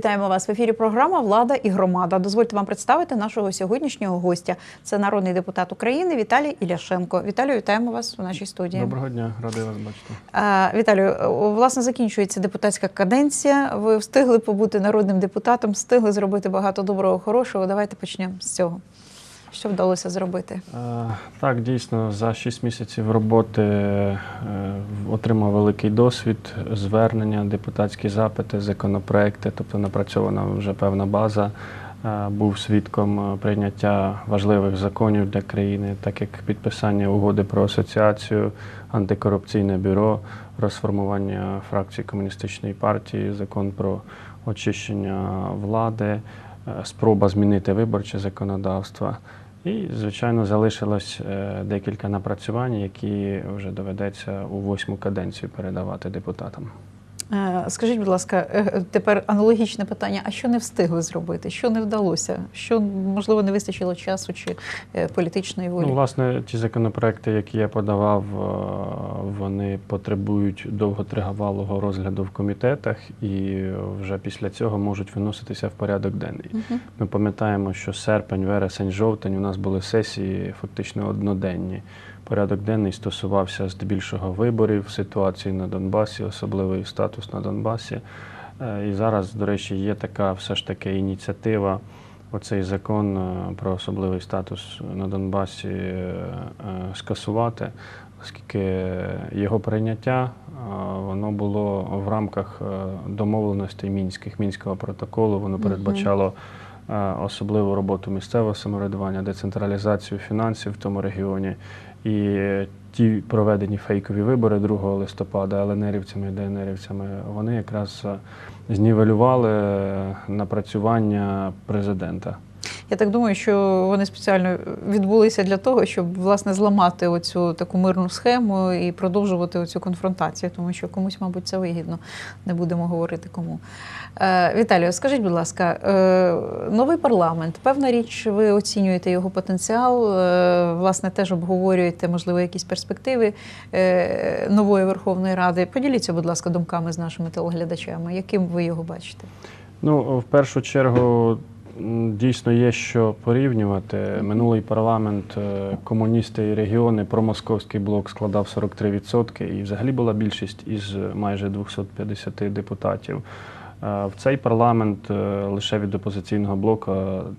Вітаємо вас в ефірі. Програма Влада і громада. Дозвольте вам представити нашого сьогоднішнього гостя. Це народний депутат України Віталій Іляшенко. Віталію, вітаємо вас у нашій студії. Доброго дня, радий вас бачити. Віталію, власне, закінчується депутатська каденція. Ви встигли побути народним депутатом, встигли зробити багато доброго, хорошого. Давайте почнемо з цього. Що вдалося зробити? Е, Так, дійсно, за 6 місяців роботи е, отримав великий досвід, звернення, депутатські запити, законопроекти, тобто напрацьована вже певна база. Е, Був свідком прийняття важливих законів для країни, так як підписання угоди про асоціацію, антикорупційне бюро, розформування фракції комуністичної партії, закон про очищення влади, спроба змінити виборче законодавство. І, звичайно, залишилось е, декілька напрацювань, які вже доведеться у восьму каденцію передавати депутатам. Е, Скажіть, будь ласка, е, тепер аналогічне питання: а що не встигли зробити? Що не вдалося? Що можливо не вистачило часу чи е, політичної волі? Ну, власне, ті законопроекти, які я подавав, е, вони потребують довготривалого розгляду в комітетах, і вже після цього можуть виноситися в порядок денний. Мгм. Ми пам'ятаємо, що серпень, вересень, жовтень у нас були сесії фактично одноденні. Порядок денний стосувався здебільшого виборів, ситуації на Донбасі, особливий статус на Донбасі. Е, І зараз, до речі, є така все ж таки ініціатива. Оцей закон е, про особливий статус на Донбасі е, скасувати, оскільки його прийняття воно було в рамках домовленостей мінських мінського протоколу. Воно передбачало особливу роботу місцевого самоврядування, децентралізацію фінансів в тому регіоні. І е, ті проведені фейкові вибори 2 листопада ЛНРівцями і ДНРівцями, вони якраз е, знівелювали е, напрацювання президента. Я так думаю, що вони спеціально відбулися для того, щоб власне зламати оцю таку мирну схему і продовжувати оцю конфронтацію, тому що комусь, мабуть, це вигідно. Не будемо говорити кому. Е, Віталію, скажіть, будь ласка, е, новий парламент, певна річ, ви оцінюєте його потенціал, е, власне, теж обговорюєте, можливо, якісь перспективи е, нової Верховної Ради. Поділіться, будь ласка, думками з нашими телеглядачами, яким ви його бачите? Ну, в першу чергу, дійсно є що порівнювати. Минулий парламент, е, комуністи і регіони, промосковський блок складав 43%, і взагалі була більшість із майже 250 депутатів. Е, В цей парламент е, лише від опозиційного блоку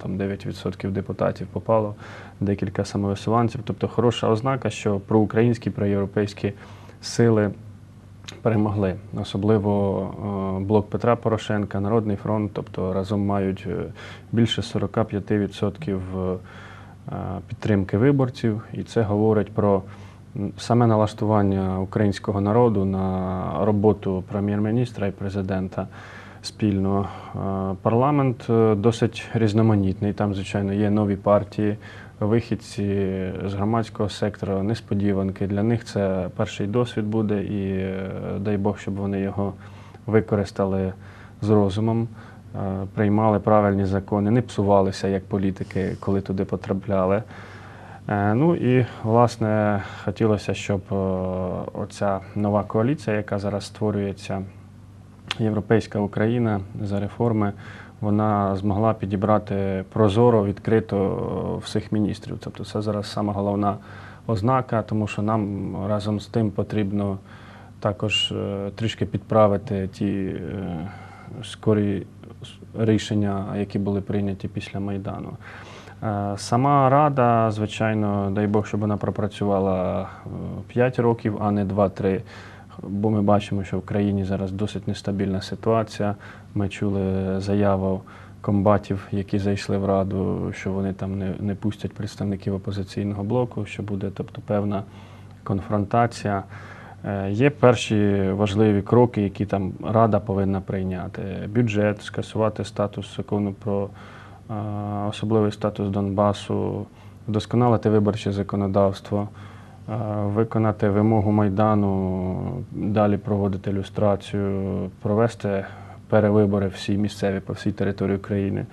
там 9% депутатів попало, декілька самовисуванців. Тобто хороша ознака, що проукраїнські, проєвропейські сили перемогли. Особливо е, блок Петра Порошенка, Народний фронт, тобто разом мають е, більше 45% е, підтримки виборців, і це говорить про саме налаштування українського народу на роботу прем'єр-міністра і президента. Спільно парламент досить різноманітний. Там, звичайно, є нові партії, вихідці з громадського сектору, несподіванки. Для них це перший досвід буде, і е, дай Бог, щоб вони його використали з розумом, е, приймали правильні закони, не псувалися як політики, коли туди потрапляли. Е, Ну і власне хотілося, щоб оця нова коаліція, яка зараз створюється, Європейська Україна за реформи, вона змогла підібрати прозоро, відкрито е, всіх міністрів. Тобто це зараз сама головна ознака, тому що нам разом з тим потрібно також е, трішки підправити ті е, скорі рішення, які були прийняті після Майдану. Сама рада, звичайно, дай Бог, щоб вона пропрацювала 5 років, а не 2-3. Бо ми бачимо, що в країні зараз досить нестабільна ситуація. Ми чули заяву комбатів, які зайшли в раду, що вони там не, не пустять представників опозиційного блоку, що буде тобто певна конфронтація. Е, Є перші важливі кроки, які там Рада повинна прийняти. Бюджет, скасувати статус закону про е, особливий статус Донбасу, вдосконалити виборче законодавство, виконати вимогу Майдану, далі проводити люстрацію, провести перевибори всі місцеві по всій території України.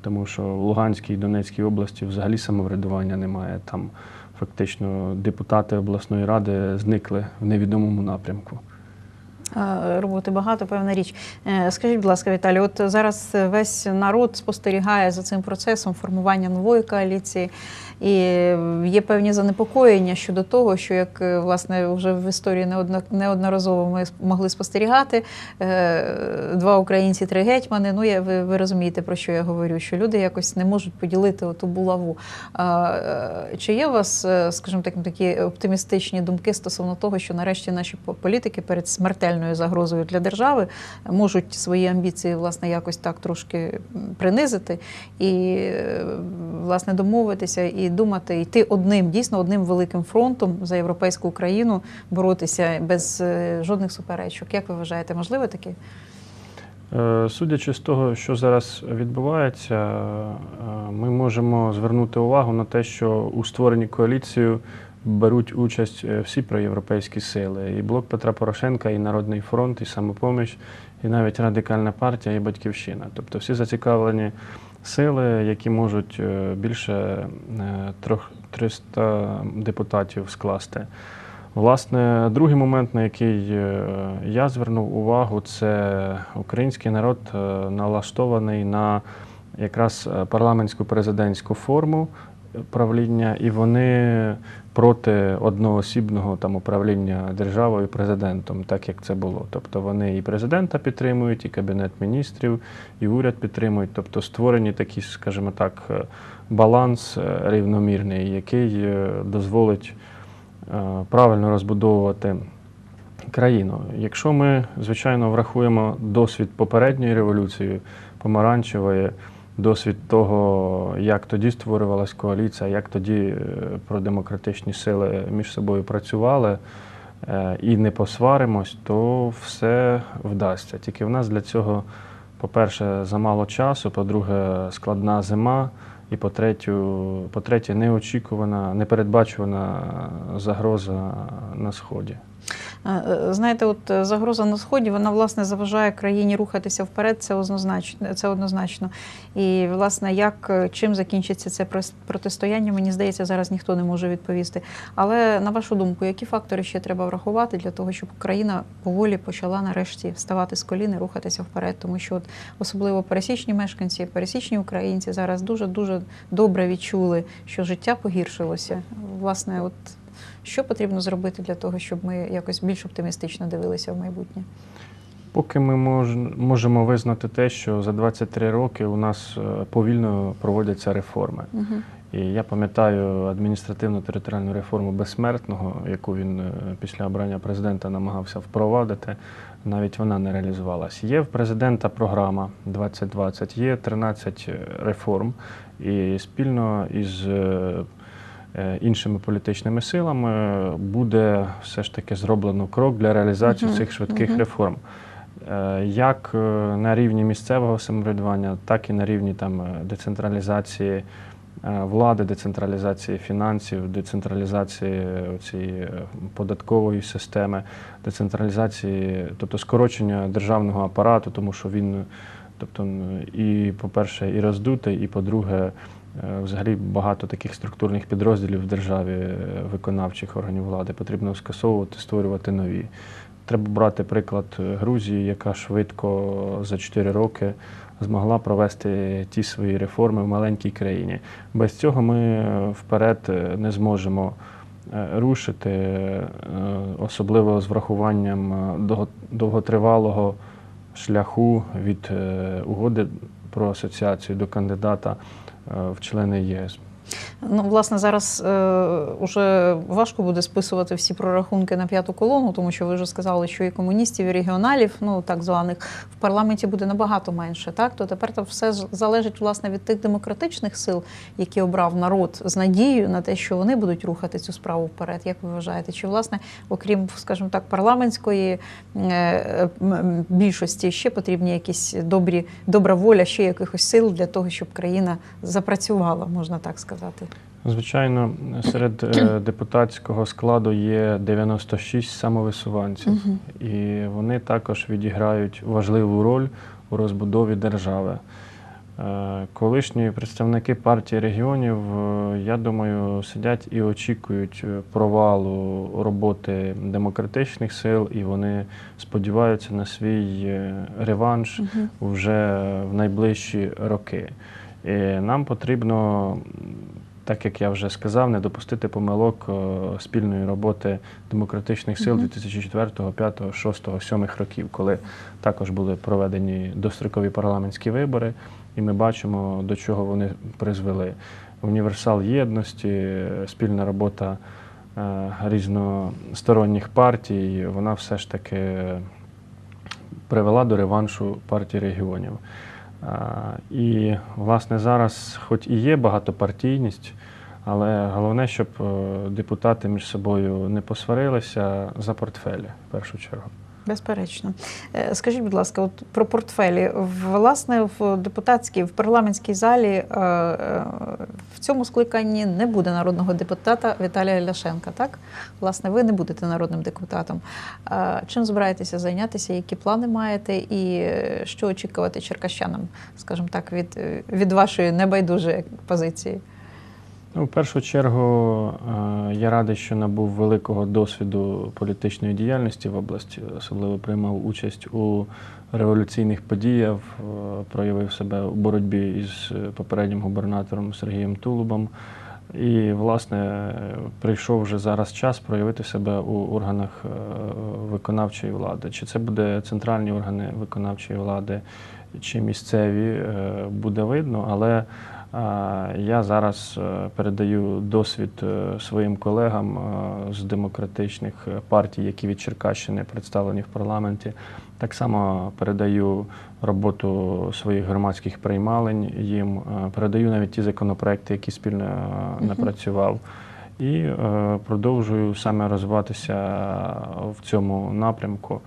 Тому що в Луганській і Донецькій області взагалі самоврядування немає. Там фактично депутати обласної ради зникли в невідомому напрямку. Е, Роботи багато, певна річ. Е, Скажіть, будь ласка, Віталій, от зараз весь народ спостерігає за цим процесом формування нової коаліції, і є певні занепокоєння щодо того, що як е, власне вже в історії неодноразово ми могли спостерігати два українці, три гетьмани. Ну я ви, ви розумієте про що я говорю, що люди якось не можуть поділити оту булаву. Чи є у вас, скажімо так, такі оптимістичні думки стосовно того, що нарешті наші політики перед смертельною загрозою для держави можуть свої амбіції власне якось так трошки принизити і е, власне домовитися і думати, йти одним, дійсно одним великим фронтом за європейську Україну, боротися без е, жодних суперечок. Як ви вважаєте, можливо таке? Е, Судячи з того, що зараз відбувається, ми можемо звернути увагу на те, що у створенні коаліції беруть участь е, всі проєвропейські сили. І блок Петра Порошенка, і Народний фронт, і самопоміч, і навіть Радикальна партія, і Батьківщина. Тобто всі зацікавлені сили, які можуть е, більше е, трьох- 300 депутатів скласти. Власне, другий момент, на який е, я звернув увагу, це український народ е, налаштований на якраз е, парламентську президентську форму правління, і вони проти одноосібного там управління державою президентом, так як це було. Тобто вони і президента підтримують, і кабінет міністрів, і уряд підтримують. Тобто створені такі, скажімо так, е, баланс е, рівномірний, який е, дозволить правильно розбудовувати країну. Якщо ми, звичайно, врахуємо досвід попередньої революції, помаранчевої, досвід того, як тоді створювалась коаліція, як тоді е, продемократичні сили між собою працювали, е, і не посваримось, то все вдасться. Тільки в нас для цього, по-перше, замало часу, по-друге, складна зима. І по-третє, по-третє, неочікувана, непередбачувана загроза на сході. Е, е, Знаєте, от е, загроза на сході вона власне заважає країні рухатися вперед. Це однозначно. Це однозначно. І власне, як чим закінчиться це протистояння, мені здається, зараз ніхто не може відповісти. Але на вашу думку, які фактори ще треба врахувати для того, щоб Україна поволі почала нарешті вставати з колін і рухатися вперед? Тому що от особливо пересічні мешканці, пересічні українці зараз дуже дуже добре відчули, що життя погіршилося. Власне, от що потрібно зробити для того, щоб ми якось більш оптимістично дивилися в майбутнє? Поки ми мож, можемо визнати те, що за 23 роки у нас е, повільно проводяться реформи. Угу. І я пам'ятаю адміністративно-територіальну реформу безсмертного, яку він е, після обрання президента намагався впровадити. Навіть вона не реалізувалась. Є в президента програма 2020, є 13 реформ, і спільно із е, е, іншими політичними силами буде все ж таки зроблено крок для реалізації Мгм, цих швидких мгм. реформ. Е, Як е, на рівні місцевого самоврядування, так і на рівні там е, децентралізації е, влади, децентралізації фінансів, децентралізації цієї податкової системи, децентралізації, тобто скорочення державного апарату, тому що він, тобто, і, по-перше, і роздутий, і по-друге, е, взагалі багато таких структурних підрозділів в державі е, виконавчих органів влади потрібно скасовувати, створювати нові. Треба брати приклад е, Грузії, яка швидко за 4 роки змогла провести ті свої реформи в маленькій країні. Без цього ми е, вперед е, не зможемо е, рушити, е, особливо з врахуванням е, довготривалого шляху від е, угоди про асоціацію до кандидата е, в члени ЄС. Ну, власне, зараз е, уже важко буде списувати всі прорахунки на п'яту колону, тому що ви вже сказали, що і комуністів, і регіоналів, ну так званих, в парламенті буде набагато менше. Так, то тепер там все залежить власне від тих демократичних сил, які обрав народ з надією на те, що вони будуть рухати цю справу вперед. Як ви вважаєте? Чи власне, окрім, скажімо так, парламентської е, більшості, ще потрібні якісь добрі, добра воля, ще якихось сил для того, щоб країна запрацювала, можна так сказати. Звичайно, серед е, депутатського складу є 96 самовисуванців, Мгм. і вони також відіграють важливу роль у розбудові держави. Е, Колишні представники партії регіонів, е, я думаю, сидять і очікують провалу роботи демократичних сил, і вони сподіваються на свій реванш вже в найближчі роки. І нам потрібно, так як я вже сказав, не допустити помилок е, спільної роботи демократичних сил Мгм. 2004, 5, 6, 7 років, коли також були проведені дострокові парламентські вибори, і ми бачимо, до чого вони призвели. Універсал єдності, е, спільна робота е, різносторонніх партій, вона все ж таки привела до реваншу партії регіонів. І, власне, зараз, хоч і є багатопартійність, але головне, щоб е, депутати між собою не посварилися за портфелі в першу чергу. Безперечно. Е, Скажіть, будь ласка, от про портфелі. Власне, в депутатській, в парламентській залі е, е, в цьому скликанні не буде народного депутата Віталія Ляшенка, так? Власне, ви не будете народним депутатом. Чим збираєтеся зайнятися? Які плани маєте, і що очікувати черкащанам, скажімо так, від, від вашої небайдужої позиції? Ну, в першу чергу, е, я радий, що набув великого досвіду політичної діяльності в області, особливо приймав участь у революційних подіях, е, проявив себе у боротьбі із е, попереднім губернатором Сергієм Тулубом. І, власне, прийшов вже зараз час проявити себе у органах виконавчої влади. Чи це буде центральні органи виконавчої влади, чи місцеві, буде видно, але Я зараз е, передаю досвід е, своїм колегам е, з демократичних партій, які від Черкащини представлені в парламенті. Так само передаю роботу своїх громадських приймалень їм, передаю навіть ті законопроекти, які спільно напрацював. І продовжую саме розвиватися в цьому напрямку.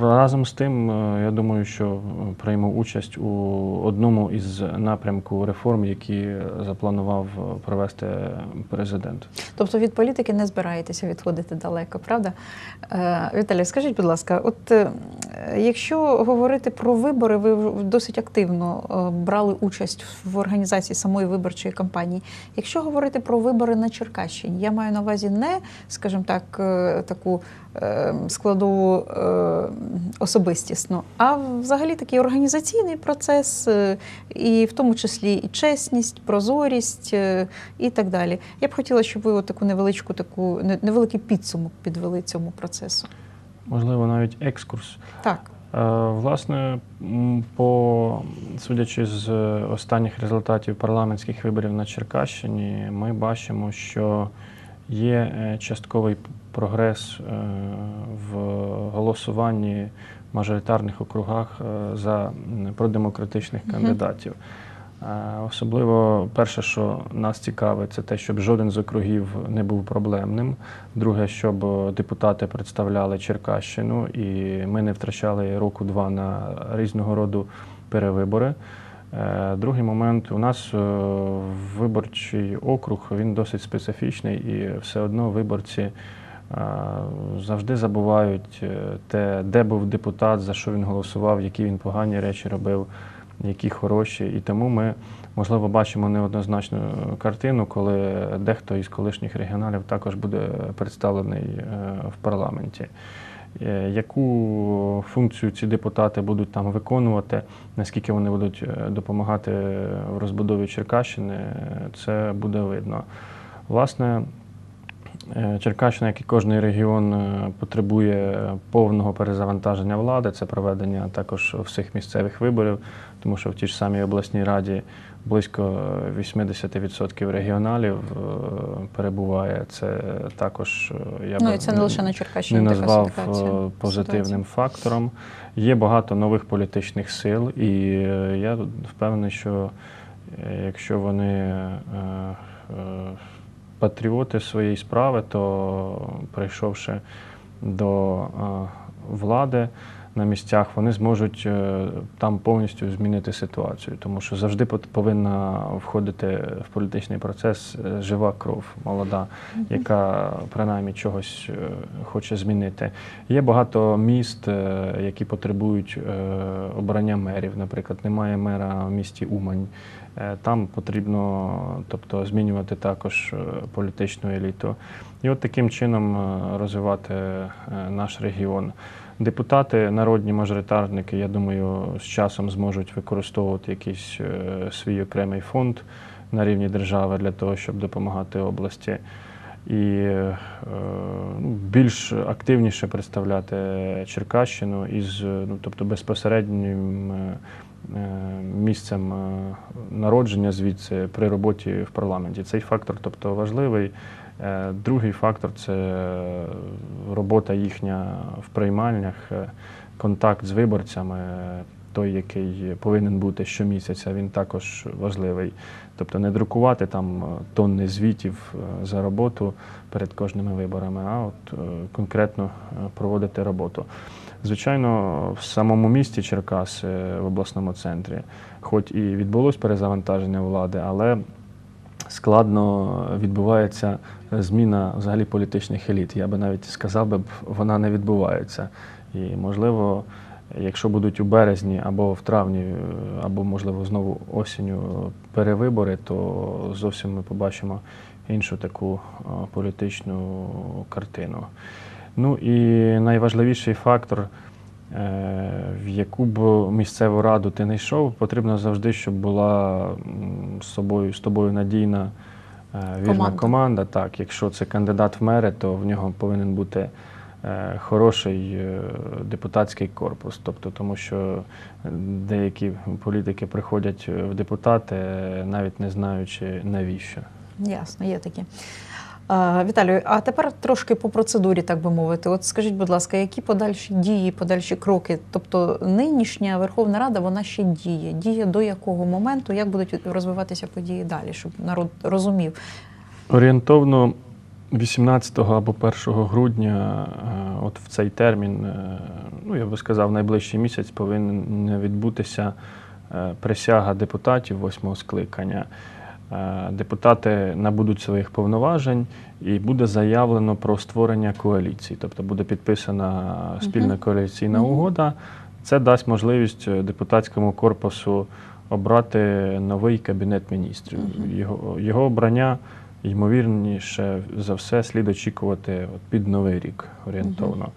Разом з тим, е, я думаю, що е, прийму участь у одному із напрямку реформ, які запланував е, провести президент. Тобто від політики не збираєтеся відходити далеко, правда? Віталій, скажіть, будь ласка, от якщо говорити про вибори, ви досить активно брали участь в організації самої виборчої кампанії. Якщо говорити про вибори на Черкащині, я маю на увазі не, скажімо так, таку складову е, особистісну, а взагалі такий організаційний процес, е, і в тому числі і чесність, прозорість е, і так далі. Я б хотіла, щоб ви от таку невеличку, таку невеликий підсумок підвели цьому процесу. Можливо, навіть екскурс. Так. Власне, по судячи з останніх результатів парламентських виборів на Черкащині, ми бачимо, що є е, частковий прогрес е, в голосуванні в мажоритарних округах е, за продемократичних кандидатів. Особливо перше, що нас цікавить, це те, щоб жоден з округів не був проблемним. Друге, щоб депутати представляли Черкащину, і ми не втрачали року-два на різного роду перевибори. Е, Другий момент у нас е, виборчий округ він досить специфічний, і все одно виборці е, завжди забувають те, де був депутат, за що він голосував, які він погані речі робив, які хороші. І тому ми, можливо, бачимо неоднозначну картину, коли дехто із колишніх регіоналів також буде представлений в парламенті. Е, Яку функцію ці депутати будуть там виконувати, наскільки вони будуть е, допомагати в розбудові Черкащини, це буде видно. Власне, е, Черкащина, як і кожний регіон, потребує повного перезавантаження влади. Це проведення також всіх місцевих виборів, тому що в тій ж самій обласній раді близько 80% регіоналів е, перебуває. Це також е, я ну би і це не лише на Черкащині. не назвав е, позитивним Ситуація. фактором. Є багато нових політичних сил, і я впевнений, що якщо вони патріоти своєї справи, то прийшовши до влади, на місцях, вони зможуть е, там повністю змінити ситуацію, тому що завжди повинна входити в політичний процес е, жива кров, молода, яка принаймні чогось е, хоче змінити. Є багато міст, які потребують обрання мерів. Наприклад, немає мера в місті Умань. Там потрібно тобто, змінювати також політичну еліту. І от таким чином розвивати наш регіон. Депутати, народні мажоритарники, я думаю, з часом зможуть використовувати якийсь е, свій окремий фонд на рівні держави для того, щоб допомагати області. І е, ну, більш активніше представляти Черкащину із е, ну, тобто безпосереднім місцем народження звідси при роботі в парламенті. Цей фактор тобто, важливий. Е, Другий фактор це робота їхня в приймальнях, е, контакт з виборцями, е, той, який повинен бути щомісяця, він також важливий. Тобто не друкувати там тонни звітів за роботу перед кожними виборами, а от конкретно проводити роботу. Звичайно, в самому місті Черкас е, в обласному центрі, хоч і відбулось перезавантаження влади, але складно відбувається зміна взагалі політичних еліт. Я би навіть сказав би, вона не відбувається. І можливо, якщо будуть у березні або в травні, або можливо знову осінню перевибори, то зовсім ми побачимо іншу таку е, політичну картину. Ну і найважливіший фактор, в яку б місцеву раду ти не йшов, потрібно завжди, щоб була з собою з тобою надійна е, вірна Команда. команда. Так, якщо це кандидат в мери, то в нього повинен бути е, хороший е, депутатський корпус. Тобто, тому що деякі політики приходять в депутати, е, навіть не знаючи навіщо. Ясно, є такі. Віталію, а тепер трошки по процедурі, так би мовити. От скажіть, будь ласка, які подальші дії, подальші кроки? Тобто нинішня Верховна Рада вона ще діє. Діє до якого моменту, як будуть розвиватися події далі, щоб народ розумів? Орієнтовно 18 або 1 грудня, е, от в цей термін, е, ну я би сказав, найближчий місяць повинен відбутися е, присяга депутатів восьмого скликання. Е, Депутати набудуть своїх повноважень і буде заявлено про створення коаліції, тобто буде підписана спільна коаліційна угода. Це дасть можливість е, депутатському корпусу обрати новий кабінет міністрів. Його, його обрання ймовірніше за все слід очікувати от під новий рік орієнтовно.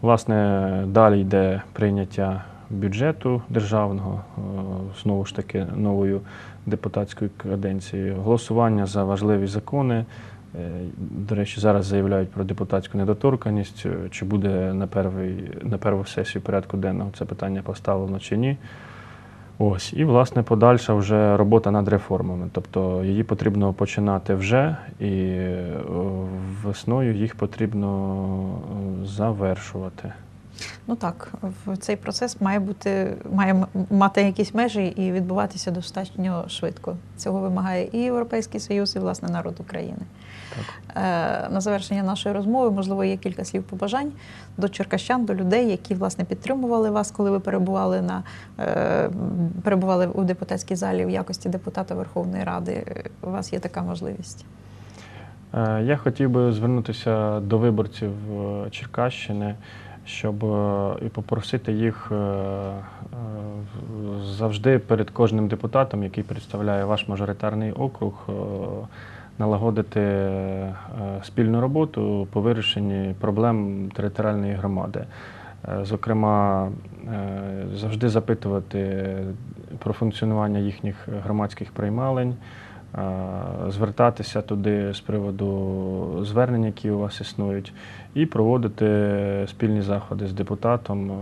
Власне, далі йде прийняття бюджету державного, знову ж таки, новою депутатською каденцією, голосування за важливі закони. Е, До речі, зараз заявляють про депутатську недоторканність. Е, Чи буде на, перший, на першу сесію порядку денного це питання поставлено чи ні. Ось, і власне подальша вже робота над реформами. Тобто її потрібно починати вже, і е, весною їх потрібно завершувати. Ну так, в цей процес має бути має мати якісь межі і відбуватися достатньо швидко. Цього вимагає і Європейський Союз, і власне народ України. Так. Е, На завершення нашої розмови, можливо, є кілька слів побажань до черкащан, до людей, які власне підтримували вас, коли ви перебували на е, перебували у депутатській залі в якості депутата Верховної Ради. У вас є така можливість. Е, Я хотів би звернутися до виборців Черкащини, щоб е, і попросити їх е, е, завжди перед кожним депутатом, який представляє ваш мажоритарний округ, налагодити спільну роботу по вирішенні проблем територіальної громади. Зокрема, завжди запитувати про функціонування їхніх громадських приймалень, звертатися туди з приводу звернень, які у вас існують, і проводити спільні заходи з депутатом. Е,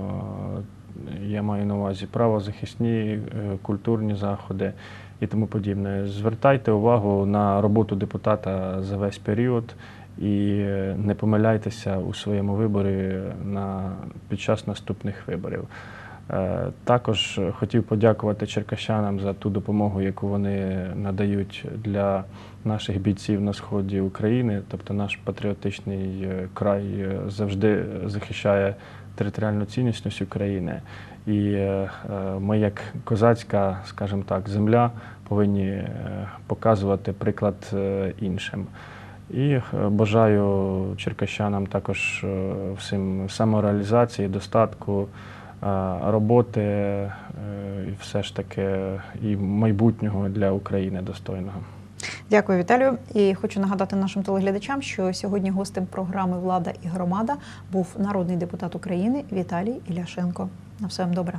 Я маю на увазі правозахисні, е, культурні заходи і тому подібне. Звертайте увагу на роботу депутата за весь період і е, не помиляйтеся у своєму виборі на, під час наступних виборів. Е, Також хотів подякувати черкащанам за ту допомогу, яку вони надають для наших бійців на сході України. Тобто наш патріотичний е, край е, завжди захищає територіальну цінність України. І ми, як козацька, скажімо так, земля, повинні показувати приклад іншим. І бажаю черкащанам також всім самореалізації, достатку, роботи е, і все ж таки і майбутнього для України достойного. Дякую, Віталію. І хочу нагадати нашим телеглядачам, що сьогодні гостем програми Влада і громада був народний депутат України Віталій Іляшенко. На все вам добре.